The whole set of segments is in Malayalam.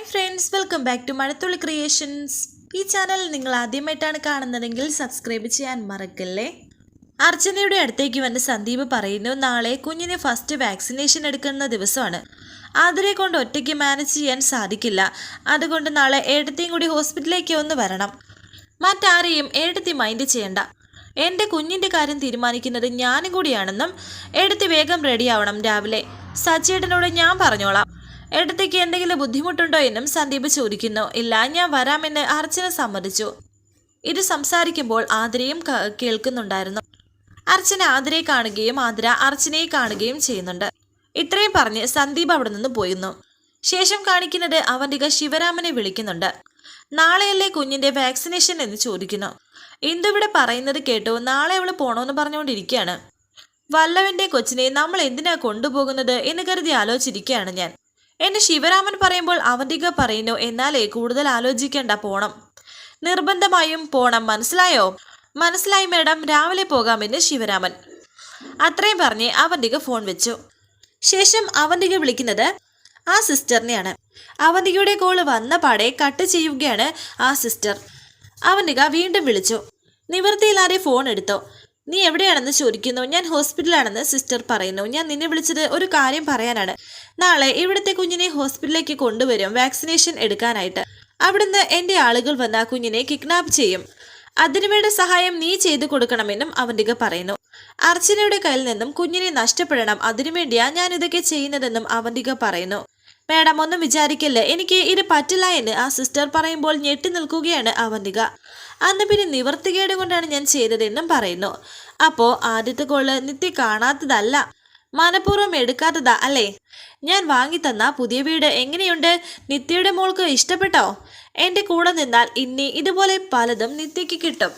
Hi friends welcome back to Mazhathulli creations ഈ ചാനൽ നിങ്ങൾ ആദ്യമായിട്ടാണ് കാണുന്നതെങ്കിൽ സബ്സ്ക്രൈബ് ചെയ്യാൻ മറക്കല്ലേ? അർച്ചനയുടെ അടുത്തേക്ക് വന്ന് സന്ദീപ് പറയുന്നു നാളെ കുഞ്ഞിന് ഫസ്റ്റ് വാക്സിനേഷൻ എടുക്കുന്ന ദിവസമാണ്. ആതിരെ കൊണ്ട് ഒറ്റയ്ക്ക് മാനേജ് ചെയ്യാൻ സാധിക്കില്ല. അതുകൊണ്ട് നാളെ ഏഴത്തെയും കൂടി ഹോസ്പിറ്റലിലേക്ക് ഒന്ന് വരണം. മറ്റാരെയും ഏഴത്തി മൈൻഡ് ചെയ്യണ്ട. എന്റെ കുഞ്ഞിന്റെ കാര്യം തീരുമാനിക്കുന്നത് ഞാനും കൂടിയാണെന്നും എടുത്ത് വേഗം റെഡിയാവണം രാവിലെ. സച്ചേട്ടനോട് ഞാൻ പറഞ്ഞോളാം. എടുത്തേക്ക് എന്തെങ്കിലും ബുദ്ധിമുട്ടുണ്ടോ എന്നും സന്ദീപ് ചോദിക്കുന്നു. ഇല്ല ഞാൻ വരാമെന്ന് അർച്ചന സമ്മതിച്ചു. ഇത് സംസാരിക്കുമ്പോൾ ആതിരയും കേൾക്കുന്നുണ്ടായിരുന്നു. അർച്ചന ആതിരയെ കാണുകയും ആതിര അർച്ചനയെ കാണുകയും ചെയ്യുന്നുണ്ട്. ഇത്രയും പറഞ്ഞ് സന്ദീപ് അവിടെ നിന്ന് പോയിരുന്നു. ശേഷം കാണിക്കുന്നത് അവന്തിക ശിവരാമനെ വിളിക്കുന്നുണ്ട്. നാളെയല്ലേ കുഞ്ഞിന്റെ വാക്സിനേഷൻ എന്ന് ചോദിക്കുന്നു. ഇന്ദുവിടെ പറയുന്നത് കേട്ടു. നാളെ അവൾ പോണോന്ന് പറഞ്ഞുകൊണ്ടിരിക്കുകയാണ്. വല്ലവന്റെ കൊച്ചിനെ നമ്മൾ എന്തിനാ കൊണ്ടുപോകുന്നത്? എന്ന് കരുതി ആലോചിച്ചിരിക്കുകയാണ് ഞാൻ. എന്റെ ശിവരാമൻ പറയുമ്പോൾ അവന്തിക പറയുന്നു എന്നാലേ കൂടുതൽ ആലോചിക്കേണ്ട പോണം. നിർബന്ധമായും പോണം മനസ്സിലായോ? മനസ്സിലായി മേഡം. രാവിലെ പോകാമെന്ന് ശിവരാമൻ. അത്രയും പറഞ്ഞ് അവന്തിക ഫോൺ വെച്ചു. ശേഷം അവന്തിക വിളിക്കുന്നത് ആ സിസ്റ്ററിനെയാണ്. അവന്തികയുടെ കോൾ വന്ന പാടെ കട്ട് ചെയ്യുകയാണ് ആ സിസ്റ്റർ. അവന്തിക വീണ്ടും വിളിച്ചു. നിവൃത്തിയില്ലാതെ ഫോൺ എടുത്തു. നീ എവിടെയാണെന്ന് ചോദിക്കുന്നു? ഞാൻ ഹോസ്പിറ്റലാണെന്ന് സിസ്റ്റർ പറയുന്നു. ഞാൻ നിന്നെ വിളിച്ചത് ഒരു കാര്യം പറയാനാണ്. നാളെ ഇവിടുത്തെ കുഞ്ഞിനെ ഹോസ്പിറ്റലിലേക്ക് കൊണ്ടുവരും വാക്സിനേഷൻ എടുക്കാനായിട്ട്. അവിടുന്ന് എന്റെ ആളുകൾ വന്ന കുഞ്ഞിനെ കിഡ്നാപ്പ് ചെയ്യും. അതിനുവേണ്ട സഹായം നീ ചെയ്തു കൊടുക്കണമെന്നും അവന്തിക പറയുന്നു. അർച്ചനയുടെ കയ്യിൽ നിന്നും കുഞ്ഞിനെ നഷ്ടപ്പെടണം. അതിനുവേണ്ടിയാ ഞാൻ ഇതൊക്കെ ചെയ്യുന്നതെന്നും അവന്തിക പറയുന്നു. മേഡം ഒന്നും വിചാരിക്കല്ലേ? എനിക്ക് ഇത് പറ്റില്ല എന്ന് ആ സിസ്റ്റർ പറയുമ്പോൾ ഞെട്ടി നിൽക്കുകയാണ് അവന്തിക അന്ന് പിന്നെ നിവർത്തികേട് കൊണ്ടാണ് ഞാൻ ചെയ്തതെന്നും പറയുന്നു. അപ്പോൾ ആദ്യത്തെ കോൾ നിത്യ കാണാത്തതല്ല. മനഃപൂർവം എടുക്കാത്തതാ അല്ലേ? ഞാൻ വാങ്ങിത്തന്ന പുതിയ വീട് എങ്ങനെയുണ്ട്? നിത്യയുടെ മോൾക്ക് ഇഷ്ടപ്പെട്ടോ? എന്റെ കൂടെ നിന്നാൽ ഇനി ഇതുപോലെ പലതും നിത്യക്ക് കിട്ടും.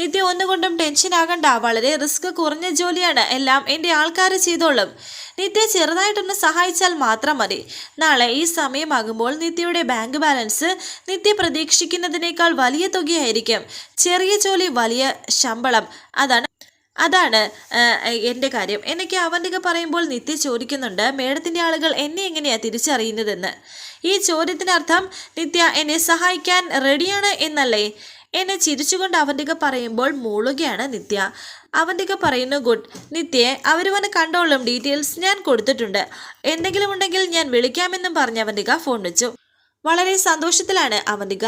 നിത്യ ഒന്നുകൊണ്ടും ടെൻഷൻ ആകണ്ട. വളരെ റിസ്ക് കുറഞ്ഞ ജോലിയാണ് എല്ലാം എന്റെ ആൾക്കാർ ചെയ്തോളും. നിത്യ ചെറുതായിട്ടൊന്ന് സഹായിച്ചാൽ മാത്രം മതി. നാളെ ഈ സമയമാകുമ്പോൾ നിത്യയുടെ ബാങ്ക് ബാലൻസ് നിത്യ പ്രതീക്ഷിക്കുന്നതിനേക്കാൾ വലിയ തുകയായിരിക്കും. ചെറിയ ജോലി വലിയ ശമ്പളം. അതാണ് അതാണ് എന്റെ കാര്യം. എന്നൊക്കെ അവന്തിക പറയുമ്പോൾ നിത്യ ചോദിക്കുന്നുണ്ട് മേഡത്തിന്റെ ആളുകൾ എന്നെ എങ്ങനെയാ തിരിച്ചറിയുന്നതെന്ന്? ഈ ചോദ്യത്തിനർത്ഥം നിത്യ എന്നെ സഹായിക്കാൻ റെഡിയാണ് എന്നല്ലേ? എന്നെ ചിരിച്ചുകൊണ്ട് അവന്തിക പറയുമ്പോൾ മൂളുകയാണ് നിത്യ. അവന്തിക പറയുന്നു ഗുഡ്. നിത്യയെ അവർ വന്ന് കണ്ടോളും. ഡീറ്റെയിൽസ് ഞാൻ കൊടുത്തിട്ടുണ്ട്. എന്തെങ്കിലും ഉണ്ടെങ്കിൽ ഞാൻ വിളിക്കാമെന്നും പറഞ്ഞ് അവന്തിക ഫോൺ വെച്ചു. വളരെ സന്തോഷത്തിലാണ് അവന്തിക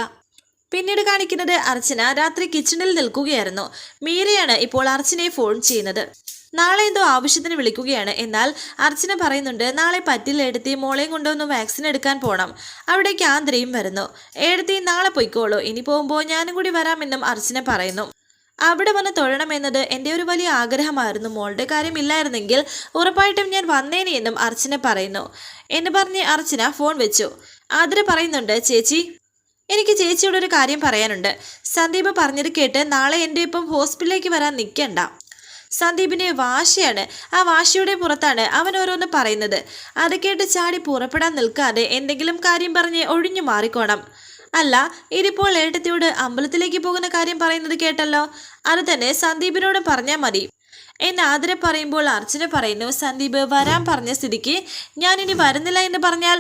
പിന്നീട് കാണിക്കുന്നത് അർച്ചന രാത്രി കിച്ചണിൽ നിൽക്കുകയായിരുന്നു. മീരയാണ് ഇപ്പോൾ അർച്ചനയെ ഫോൺ ചെയ്യുന്നത്. നാളെ എന്തോ ആവശ്യത്തിന് വിളിക്കുകയാണ്. എന്നാൽ അർച്ചന പറയുന്നുണ്ട് നാളെ പറ്റില്ല എടുത്തി മോളെയും കൊണ്ടൊന്ന് വാക്സിൻ എടുക്കാൻ പോകണം അവിടേക്ക് ആന്ധ്രയും വരുന്നു. എടുത്തി നാളെ പൊയ്ക്കോളൂ. ഇനി പോകുമ്പോൾ ഞാനും കൂടി വരാമെന്നും അർച്ചന പറയുന്നു. അവിടെ വന്ന് തൊഴണമെന്നത് എന്റെ ഒരു വലിയ ആഗ്രഹമായിരുന്നു. മോളുടെ കാര്യമില്ലായിരുന്നെങ്കിൽ ഉറപ്പായിട്ടും ഞാൻ വന്നേനെ എന്നും അർച്ചന പറയുന്നു. എന്ന് പറഞ്ഞ് അർച്ചന ഫോൺ വെച്ചു. ആതിര പറയുന്നുണ്ട് ചേച്ചി എനിക്ക് ചേച്ചിയോട് ഒരു കാര്യം പറയാനുണ്ട്. സന്ദീപ് പറഞ്ഞത് കേട്ട് നാളെ എന്റെ ഇപ്പം ഹോസ്പിറ്റലിലേക്ക് വരാൻ നിൽക്കണ്ട സന്ദീപിന്റെ വാശിയാണ്. ആ വാശിയുടെ പുറത്താണ് അവൻ ഓരോന്ന് പറയുന്നത്. അത് കേട്ട് ചാടി പുറപ്പെടാൻ നിൽക്കാതെ എന്തെങ്കിലും കാര്യം പറഞ്ഞ് ഒഴിഞ്ഞു മാറിക്കോണം. അല്ല ഇതിപ്പോൾ ഏട്ടത്തിയോട് അമ്പലത്തിലേക്ക് പോകുന്ന കാര്യം പറയുന്നത് കേട്ടല്ലോ. അത് തന്നെ സന്ദീപിനോട് പറഞ്ഞാൽ മതി. എന്നെ ആദരെ പറയുമ്പോൾ അർച്ചന പറയുന്നു സന്ദീപ് വരാൻ പറഞ്ഞ സ്ഥിതിക്ക് ഞാനിനി വരുന്നില്ല എന്ന് പറഞ്ഞാൽ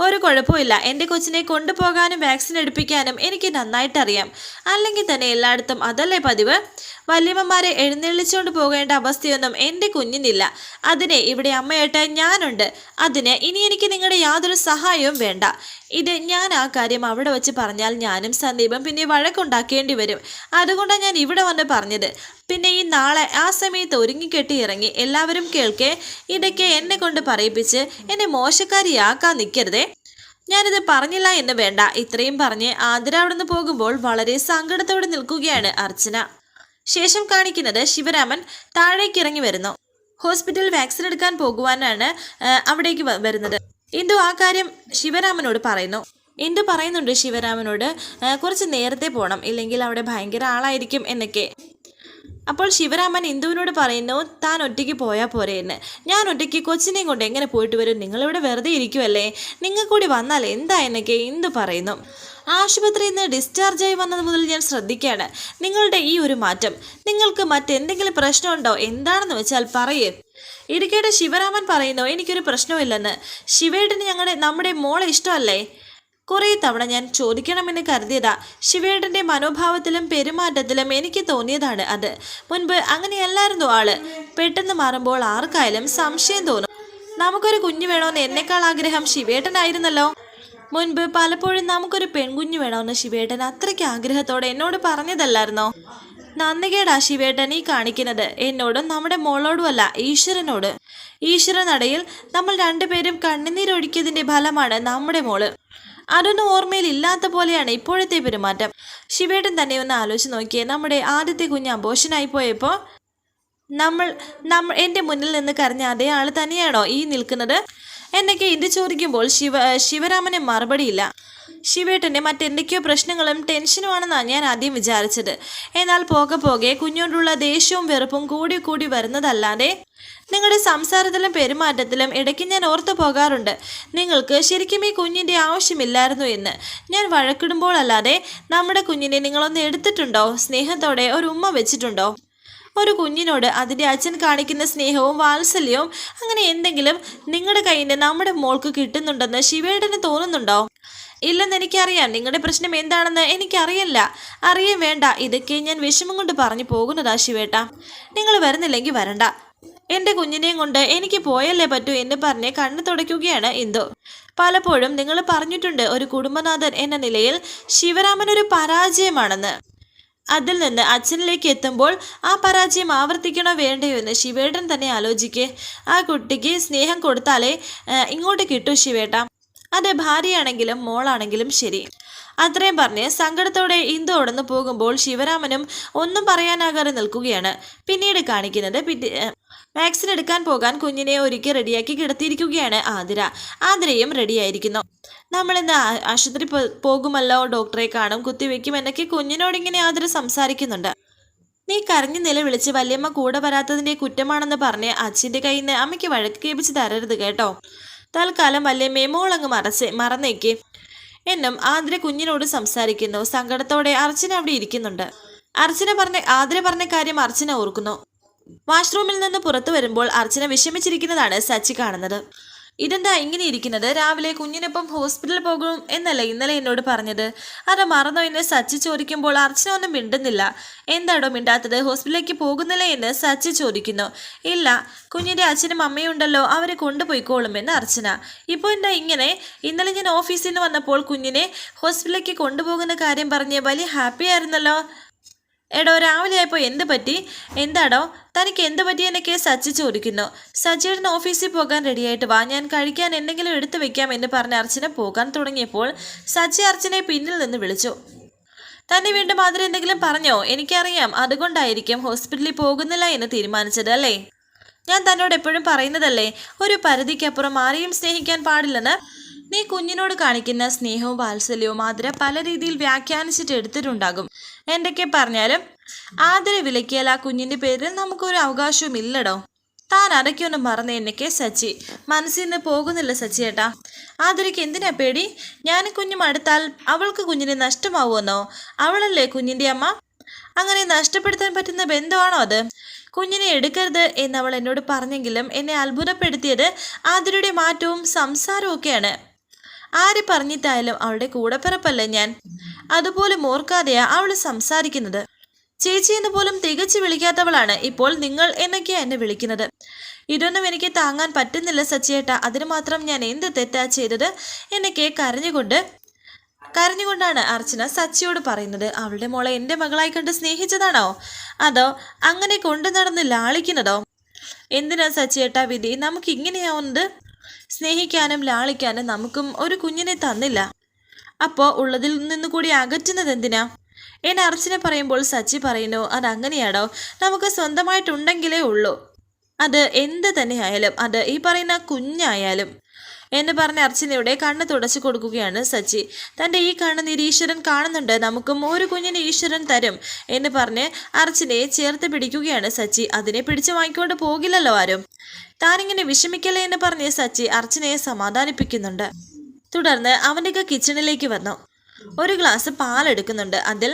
ഒരു കുഴപ്പമില്ല എന്റെ കൊച്ചിനെ കൊണ്ടുപോകാനും വാക്സിൻ എടുപ്പിക്കാനും എനിക്ക് നന്നായിട്ടറിയാം. അല്ലെങ്കിൽ തന്നെ എല്ലായിടത്തും അതല്ലേ പതിവ്? വല്യമ്മമാരെ എഴുന്നള്ളിച്ചുകൊണ്ട് പോകേണ്ട അവസ്ഥയൊന്നും എന്റെ കുഞ്ഞിനില്ല. അതിനെ ഇവിടെ അമ്മയായിട്ട് ഞാനുണ്ട്. അതിന് ഇനി എനിക്ക് നിങ്ങളുടെ യാതൊരു സഹായവും വേണ്ട. ഇത് ഞാൻ ആ കാര്യം അവിടെ വെച്ച് പറഞ്ഞാൽ ഞാനും സന്ദീപം പിന്നെ വഴക്കുണ്ടാക്കേണ്ടി വരും. അതുകൊണ്ടാണ് ഞാൻ ഇവിടെ വന്ന് പറഞ്ഞത്. പിന്നെ ഈ നാളെ ആ സമയത്ത് ഒരുങ്ങിക്കെട്ടി ഇറങ്ങി എല്ലാവരും കേൾക്കെ ഇടയ്ക്ക് എന്നെ കൊണ്ട് പറയിപ്പിച്ച് എന്നെ മോശക്കാരിയാക്കാൻ നിൽക്കരുതേ ഞാനിത് പറഞ്ഞില്ല എന്ന് വേണ്ട. ഇത്രയും പറഞ്ഞ് ആതിര അവിടെ നിന്ന് പോകുമ്പോൾ വളരെ സങ്കടത്തോടെ നിൽക്കുകയാണ് അർച്ചന. ശേഷം കാണിക്കുന്നത് ശിവരാമൻ താഴേക്ക് ഇറങ്ങി വരുന്നു. ഹോസ്പിറ്റൽ വാക്സിൻ എടുക്കാൻ പോകുവാനാണ് അവിടേക്ക് വരുന്നത്. ഇന്ദു ആ കാര്യം ശിവരാമനോട് പറയുന്നു. ഇന്ദു പറയുന്നുണ്ട് ശിവരാമനോട് കുറച്ച് നേരത്തെ പോകണം ഇല്ലെങ്കിൽ അവിടെ ഭയങ്കര ആളായിരിക്കും എന്നൊക്കെ. അപ്പോൾ ശിവരാമൻ ഇന്ദുവിനോട് പറയുന്നു താൻ ഒറ്റയ്ക്ക് പോയാൽ പോരെ എന്ന്. ഞാൻ ഒറ്റയ്ക്ക് കൊച്ചിനെയും കൊണ്ട് എങ്ങനെ പോയിട്ട് വരും? നിങ്ങളിവിടെ വെറുതെ ഇരിക്കുമല്ലേ നിങ്ങൾ കൂടി വന്നാൽ എന്താ എന്നൊക്കെ ഇന്ദു പറയുന്നു. ആശുപത്രിയിൽ നിന്ന് ഡിസ്ചാർജായി വന്നത് മുതൽ ഞാൻ ശ്രദ്ധിക്കുകയാണ്. നിങ്ങളുടെ ഈ ഒരു മാറ്റം നിങ്ങൾക്ക് മറ്റെന്തെങ്കിലും പ്രശ്നമുണ്ടോ? എന്താണെന്ന് വെച്ചാൽ പറയേ. ഇടുക്കിയുടെ ശിവരാമൻ പറയുന്നു എനിക്കൊരു പ്രശ്നമില്ലെന്ന് ശിവേട്ടന് ഞങ്ങളുടെ നമ്മുടെ മോളെ ഇഷ്ടമല്ലേ? കുറേ തവണ ഞാൻ ചോദിക്കണമെന്ന് കരുതിയതാ ശിവേട്ടന്റെ മനോഭാവത്തിലും പെരുമാറ്റത്തിലും എനിക്ക് തോന്നിയതാണ് അത്. മുൻപ് അങ്ങനെയല്ലായിരുന്നു ആൾ. പെട്ടെന്ന് മാറുമ്പോൾ ആർക്കായാലും സംശയം തോന്നും. നമുക്കൊരു കുഞ്ഞു വേണമെന്ന് എന്നേക്കാൾ ആഗ്രഹം ശിവേട്ടനായിരുന്നല്ലോ. മുൻപ് പലപ്പോഴും നമുക്കൊരു പെൺകുഞ്ഞു വേണമെന്ന് ശിവേട്ടൻ അത്രയ്ക്ക് ആഗ്രഹത്തോടെ എന്നോട് പറഞ്ഞതല്ലായിരുന്നോ? നന്ദികേടാ ശിവേട്ടൻ ഈ കാണിക്കുന്നത്. എന്നോടും നമ്മുടെ മോളോടുമല്ല ഈശ്വരനോട്. ഈശ്വരനടയിൽ നമ്മൾ രണ്ടുപേരും കണ്ണുനീരൊഴുക്കിയതിന്റെ ഫലമാണ് നമ്മുടെ മോൾ. അതൊന്നും ഓർമ്മയിൽ ഇല്ലാത്ത പോലെയാണ് ഇപ്പോഴത്തെ പെരുമാറ്റം. ശിവേട്ടൻ തന്നെ ഒന്ന് ആലോചിച്ച് നോക്കിയേ. നമ്മുടെ ആദ്യത്തെ കുഞ്ഞ് അബോഷനായി പോയപ്പോൾ നമ്മൾ നമ്മൾ എന്റെ മുന്നിൽ നിന്ന് കരഞ്ഞ അതേ ആൾ തന്നെയാണോ ഈ നിൽക്കുന്നത്? എന്നൊക്കെ ഇത് ചോദിക്കുമ്പോൾ ശിവ ശിവരാമന് മറുപടിയില്ല. ശിവേട്ടന്റെ മറ്റെന്തൊക്കെയോ പ്രശ്നങ്ങളും ടെൻഷനുമാണെന്നാണ് ഞാൻ ആദ്യം വിചാരിച്ചത്. എന്നാൽ പോകെ പോകെ കുഞ്ഞോണ്ടുള്ള ദേഷ്യവും വെറുപ്പും കൂടി കൂടി വരുന്നതല്ലാതെ നിങ്ങളുടെ സംസാരത്തിലും പെരുമാറ്റത്തിലും ഇടയ്ക്ക് ഞാൻ ഓർത്തു പോകാറുണ്ട്. നിങ്ങൾക്ക് ശരിക്കും ഈ കുഞ്ഞിന്റെ ആവശ്യമില്ലായിരുന്നു എന്ന്. ഞാൻ വഴക്കിടുമ്പോൾ അല്ലാതെ നമ്മുടെ കുഞ്ഞിനെ നിങ്ങളൊന്ന് എടുത്തിട്ടുണ്ടോ? സ്നേഹത്തോടെ ഒരു ഉമ്മ വെച്ചിട്ടുണ്ടോ? ഒരു കുഞ്ഞിനോട് അതിന്റെ അച്ഛൻ കാണിക്കുന്ന സ്നേഹവും വാത്സല്യവും അങ്ങനെ എന്തെങ്കിലും നിങ്ങളുടെ കയ്യിൽ നമ്മുടെ മോൾക്ക് കിട്ടുന്നുണ്ടെന്ന് ശിവേട്ടന് തോന്നുന്നുണ്ടോ? ഇല്ലെന്ന് എനിക്കറിയാം. നിങ്ങളുടെ പ്രശ്നം എന്താണെന്ന് എനിക്കറിയില്ല. അറിയേ വേണ്ട. ഇതൊക്കെ ഞാൻ വിഷമം കൊണ്ട് പറഞ്ഞു പോകുന്നതാ ശിവേട്ട. നിങ്ങൾ വരുന്നില്ലെങ്കിൽ വരണ്ട. എന്റെ കുഞ്ഞിനെയും കൊണ്ട് എനിക്ക് പോയല്ലേ പറ്റൂ എന്ന് പറഞ്ഞ് കണ്ണു തുടയ്ക്കുകയാണ് ഇന്ദു. പലപ്പോഴും നിങ്ങൾ പറഞ്ഞിട്ടുണ്ട് ഒരു കുടുംബനാഥൻ എന്ന നിലയിൽ ശിവരാമൻ ഒരു പരാജയമാണെന്ന്. അതിൽ നിന്ന് അച്ഛനിലേക്ക് എത്തുമ്പോൾ ആ പരാജയം ആവർത്തിക്കണോ വേണ്ടയോ എന്ന് ശിവേട്ടൻ തന്നെ ആലോചിക്കേ. ആ കുട്ടിക്ക് സ്നേഹം കൊടുത്താലേ ഇങ്ങോട്ട് കിട്ടൂ ശിവേട്ട. അത് ഭാര്യയാണെങ്കിലും മോളാണെങ്കിലും ശരി. അത്രയും പറഞ്ഞ് സങ്കടത്തോടെ ഇന്ദു അവിടുന്ന് പോകുമ്പോൾ ശിവരാമനും ഒന്നും പറയാനാകാതെ നിൽക്കുകയാണ്. പിന്നീട് കാണിക്കുന്നത് വാക്സിൻ എടുക്കാൻ പോകാൻ കുഞ്ഞിനെ ഒരുക്കി റെഡിയാക്കി കിടത്തിയിരിക്കുകയാണ് ആതിര. ആതിരയും റെഡിയായിരിക്കുന്നു. നമ്മളിന്ന് ആശുപത്രി പോകുമല്ലോ? ഡോക്ടറെ കാണും കുത്തിവെക്കും എന്നൊക്കെ കുഞ്ഞിനോട് ഇങ്ങനെ ആതിര സംസാരിക്കുന്നുണ്ട്. നീ കരഞ്ഞു നിലവിളിച്ച് വല്യമ്മ കൂടെ വരാത്തതിന്റെ കുറ്റമാണെന്ന് പറഞ്ഞ് അച്ഛന്റെ കയ്യിൽ നിന്ന് അമ്മയ്ക്ക് വഴക്ക് കേൾപ്പിച്ച് തരരുത് കേട്ടോ. തൽക്കാലം വല്യമ്മയെ മോളങ്ങ് മറച്ച് മറന്നേക്ക്. എന്നും ആതിര കുഞ്ഞിനോട് സംസാരിക്കുന്നു. സങ്കടത്തോടെ അർച്ചന അവിടെ ഇരിക്കുന്നുണ്ട്. അർച്ചന പറഞ്ഞ ആതിര പറഞ്ഞ കാര്യം അർച്ചന ഓർക്കുന്നു. വാഷ്റൂമിൽ നിന്ന് പുറത്തു വരുമ്പോൾ അർച്ചന വിഷമിച്ചിരിക്കുന്നതാണ് സച്ചി കാണുന്നത്. ഇതെന്താ ഇങ്ങനെ ഇരിക്കുന്നത്? രാവിലെ കുഞ്ഞിനൊപ്പം ഹോസ്പിറ്റലിൽ പോകും എന്നല്ലേ ഇന്നലെ എന്നോട് പറഞ്ഞത്? അത് മറന്നോ എന്ന് സച്ചി ചോദിക്കുമ്പോൾ അർച്ചന ഒന്നും മിണ്ടുന്നില്ല. എന്താടോ മിണ്ടാത്തത്? ഹോസ്പിറ്റലിലേക്ക് പോകുന്നില്ലേ എന്ന് സച്ചി ചോദിക്കുന്നു. ഇല്ല കുഞ്ഞിന്റെ അച്ഛനും അമ്മയും ഉണ്ടല്ലോ അവരെ കൊണ്ടുപോയിക്കോളും എന്ന് അർച്ചന. ഇപ്പോൾ എന്താ ഇങ്ങനെ? ഇന്നലെ ഞാൻ ഓഫീസിൽ നിന്ന് വന്നപ്പോൾ കുഞ്ഞിനെ ഹോസ്പിറ്റലിലേക്ക് കൊണ്ടുപോകുന്ന കാര്യം പറഞ്ഞ് വലിയ ഹാപ്പി ആയിരുന്നല്ലോ. എടോ രാവിലെ ആയപ്പോൾ എന്ത് പറ്റി? എന്താടോ തനിക്ക് എന്ത് പറ്റി എന്നൊക്കെ സച്ചി ചോദിക്കുന്നു. സച്ചിയുടെ ഓഫീസിൽ പോകാൻ റെഡിയായിട്ട് വാ. ഞാൻ കഴിക്കാൻ എന്തെങ്കിലും എടുത്തു വെക്കാം എന്ന് പറഞ്ഞ് അർച്ചന പോകാൻ തുടങ്ങിയപ്പോൾ സച്ചി അർച്ചനെ പിന്നിൽ നിന്ന് വിളിച്ചു. തന്നെ വീണ്ടും മാതിരി എന്തെങ്കിലും പറഞ്ഞോ? എനിക്കറിയാം. അതുകൊണ്ടായിരിക്കും ഹോസ്പിറ്റലിൽ പോകുന്നില്ല എന്ന് തീരുമാനിച്ചത് അല്ലേ? ഞാൻ തന്നോട് എപ്പോഴും പറയുന്നതല്ലേ ഒരു പരിധിക്കപ്പുറം ആരെയും സ്നേഹിക്കാൻ പാടില്ലെന്ന് നീ കുഞ്ഞിനോട് കാണിക്കുന്ന സ്നേഹവും വാത്സല്യവും ആതിര പല രീതിയിൽ വ്യാഖ്യാനിച്ചിട്ട് എടുത്തിട്ടുണ്ടാകും. എന്തൊക്കെ പറഞ്ഞാലും ആതിര വിലക്കിയാൽ ആ കുഞ്ഞിന്റെ പേരിൽ നമുക്കൊരു അവകാശവും ഇല്ലടോ. താൻ അതൊക്കെ മറന്ന് എന്നൊക്കെ സച്ചി. മനസ്സിൽ നിന്ന് പോകുന്നില്ല സച്ചിയേട്ടാ ആതിരയ്ക്ക് എന്തിനാ പേടി? ഞാൻ കുഞ്ഞു മടുത്താൽ അവൾക്ക് കുഞ്ഞിനെ നഷ്ടമാവുമെന്നോ? അവളല്ലേ കുഞ്ഞിന്റെ അമ്മ? അങ്ങനെ നഷ്ടപ്പെടുത്താൻ പറ്റുന്ന ബന്ധമാണോ അത്? കുഞ്ഞിനെ എടുക്കരുത് എന്നവൾ എന്നോട് പറഞ്ഞെങ്കിലും എന്നെ അത്ഭുതപ്പെടുത്തിയത് ആതിരയുടെ മാറ്റവും സംസാരവും ഒക്കെയാണ് ആര് പറഞ്ഞിട്ടായാലും അവളുടെ കൂടപ്പിറപ്പല്ലേ ഞാൻ? അതുപോലെ മോർക്കാതെയാ അവൾ സംസാരിക്കുന്നത്. ചേച്ചി എന്ന് പോലും തികച്ചു വിളിക്കാത്തവളാണ് ഇപ്പോൾ നിങ്ങൾ എന്നൊക്കെയാ എന്നെ വിളിക്കുന്നത്. ഇതൊന്നും എനിക്ക് താങ്ങാൻ പറ്റുന്നില്ല സച്ചിയേട്ട. അതിന് മാത്രം ഞാൻ എന്ത് തെറ്റാ ചെയ്തത് എന്നൊക്കെ കരഞ്ഞുകൊണ്ട് കരഞ്ഞുകൊണ്ടാണ് അർച്ചന സച്ചിയോട് പറയുന്നത്. അവളുടെ മോളെ എന്റെ മകളായി കണ്ട് സ്നേഹിച്ചതാണോ? അതോ അങ്ങനെ കൊണ്ടു നടന്ന് ലാളിക്കുന്നതോ? എന്തിനാ സച്ചിയേട്ട വിധി? നമുക്ക് ഇങ്ങനെയാവുന്നത് സ്നേഹിക്കാനും ലാളിക്കാനും നമുക്കും ഒരു കുഞ്ഞിനെ തന്നില്ല. അപ്പോൾ ഉള്ളതിൽ നിന്ന് കൂടി അകറ്റുന്നത് എന്തിനാ? എന്നെ അർച്ചന പറയുമ്പോൾ സച്ചി പറയുന്നു അത് അങ്ങനെയാണോ നമുക്ക് സ്വന്തമായിട്ടുണ്ടെങ്കിലേ ഉള്ളൂ. അത് എന്ത് തന്നെയായാലും അത് ഈ പറയുന്ന കുഞ്ഞായാലും. എന്ന് പറഞ്ഞ അർച്ചനയുടെ കണ്ണ് തുടച്ചു കൊടുക്കുകയാണ് സച്ചി. തന്റെ ഈ കണ്ണുനീര് ഈശ്വരൻ കാണുന്നുണ്ട്. നമുക്കും ഒരു കുഞ്ഞിന് ഈശ്വരൻ തരും എന്ന് പറഞ്ഞ് അർച്ചനയെ ചേർത്ത് പിടിക്കുകയാണ് സച്ചി. അതിനെ പിടിച്ചു വാങ്ങിക്കൊണ്ട് പോകില്ലല്ലോ ആരും. താനിങ്ങനെ വിഷമിക്കല്ലേ എന്ന് പറഞ്ഞ് സച്ചി അർച്ചനയെ സമാധാനിപ്പിക്കുന്നുണ്ട്. തുടർന്ന് അവന്റെ കിച്ചണിലേക്ക് വന്നു. ഒരു ഗ്ലാസ് പാലെടുക്കുന്നുണ്ട് അതിൽ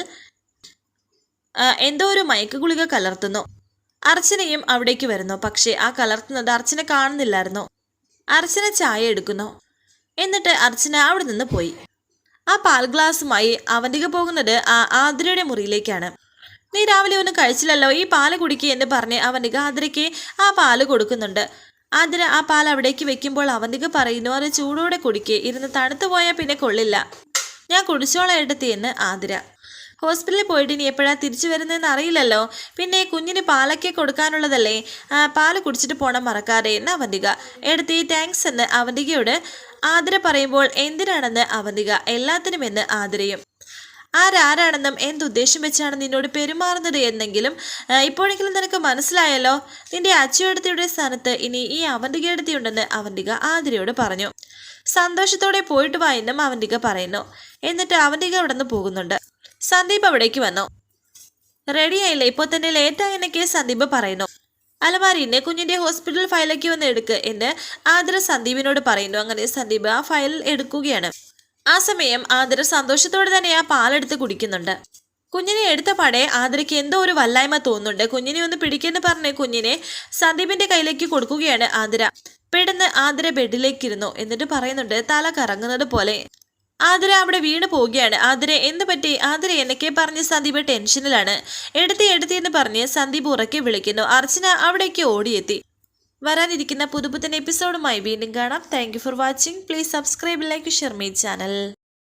എന്തോ ഒരു മയക്ക് ഗുളിക കലർത്തുന്നു. അർച്ചനയും അവിടേക്ക് വരുന്നു. പക്ഷേ ആ കലർത്തുന്നത് അർച്ചന കാണുന്നില്ലായിരുന്നു. അർച്ചന ചായ എടുക്കുന്നു. എന്നിട്ട് അർച്ചന അവിടെ നിന്ന് പോയി. ആ പാൽ ഗ്ലാസുമായി അവന്തിക പോകുന്നത് ആ ആതിരയുടെ മുറിയിലേക്കാണ്. നീ രാവിലെ ഒന്നും കഴിച്ചില്ലല്ലോ? ഈ പാൽ കുടിക്കുക എന്ന് പറഞ്ഞ് അവന്തിക ആതിരയ്ക്ക് ആ പാൽ കൊടുക്കുന്നുണ്ട്. ആതിര ആ പാൽ അവിടേക്ക് വെക്കുമ്പോൾ അവന്തിക പറയുന്നു അത് ചൂടോടെ കുടിക്കുക ഇരുന്ന് തണുത്തു പോയാൽ പിന്നെ കൊള്ളില്ല. ഞാൻ കുടിച്ചോളാം എടുത്തി എന്ന് ആതിര. ഹോസ്പിറ്റലിൽ പോയിട്ട് ഇനി എപ്പോഴാണ് തിരിച്ചു വരുന്നതെന്ന് അറിയില്ലല്ലോ. പിന്നെ കുഞ്ഞിന് പാലൊക്കെ കൊടുക്കാനുള്ളതല്ലേ? പാൽ കുടിച്ചിട്ട് പോണം മറക്കാതെ എന്ന് അവന്തിക എടുത്തി താങ്ക്സ് എന്ന് അവന്തികയോട് ആതിര പറയുമ്പോൾ എന്തിനാണെന്ന് അവന്തിക എല്ലാത്തിനും എന്ന് ആതിരയും. ആരാരാണെന്നും എന്തുദ്ദേശം വെച്ചാണ് നിന്നോട് പെരുമാറുന്നത് എന്നെങ്കിലും ഇപ്പോഴെങ്കിലും നിനക്ക് മനസ്സിലായല്ലോ? നിന്റെ അച്ഛയുടെ സ്ഥാനത്ത് ഇനി ഈ അവന്തികയെടുത്തിയുണ്ടെന്ന് അവന്തിക ആതിരയോട് പറഞ്ഞു. സന്തോഷത്തോടെ പോയിട്ട് വാ എന്നും അവന്തിക പറയുന്നു. എന്നിട്ട് അവന്തിക അവിടെ നിന്ന് പോകുന്നുണ്ട്. സന്ദീപ് അവിടേക്ക് വന്നു. റെഡിയായില്ല ഇപ്പോൾ തന്നെ ലേറ്റായി എന്നൊക്കെ സന്ദീപ് പറയുന്നു. അലമാരിന്ന് കുഞ്ഞിന്റെ ഹോസ്പിറ്റൽ ഫയലൊക്കെ വന്ന് എടുക്ക് എന്ന് ആദര സന്ദീപിനോട് പറയുന്നു. അങ്ങനെ സന്ദീപ് ആ ഫയൽ എടുക്കുകയാണ്. ആ സമയം ആദര സന്തോഷത്തോടെ തന്നെ ആ പാലെടുത്ത് കുടിക്കുന്നുണ്ട്. കുഞ്ഞിനെ എടുത്ത പടേ ആദരയ്ക്ക് എന്തോ ഒരു വല്ലായ്മ തോന്നുന്നുണ്ട്. കുഞ്ഞിനെ ഒന്ന് പിടിക്കുന്നു പറഞ്ഞ് കുഞ്ഞിനെ സന്ദീപിന്റെ കയ്യിലേക്ക് കൊടുക്കുകയാണ് ആദര പെടുന്ന് ആദര ബെഡിലേക്കിരുന്നു. എന്നിട്ട് പറയുന്നുണ്ട് തല കറങ്ങുന്നത് പോലെ ആതിര അവിടെ വീണ് പോവുകയാണ്. ആതിര എന്ത് പറ്റി? ആതിര എന്നൊക്കെ പറഞ്ഞ് സന്ദീപ് ടെൻഷനിലാണ്. എടുത്തി എടുത്തി എന്ന് പറഞ്ഞ് സന്ദീപ് ഉറക്കെ വിളിക്കുന്നു. അർച്ചന അവിടേക്ക് ഓടിയെത്തി. വരാനിരിക്കുന്ന പുതുപുത്തൻ എപ്പിസോഡുമായി വീണ്ടും കാണാം. Thank for watching please subscribe like share my channel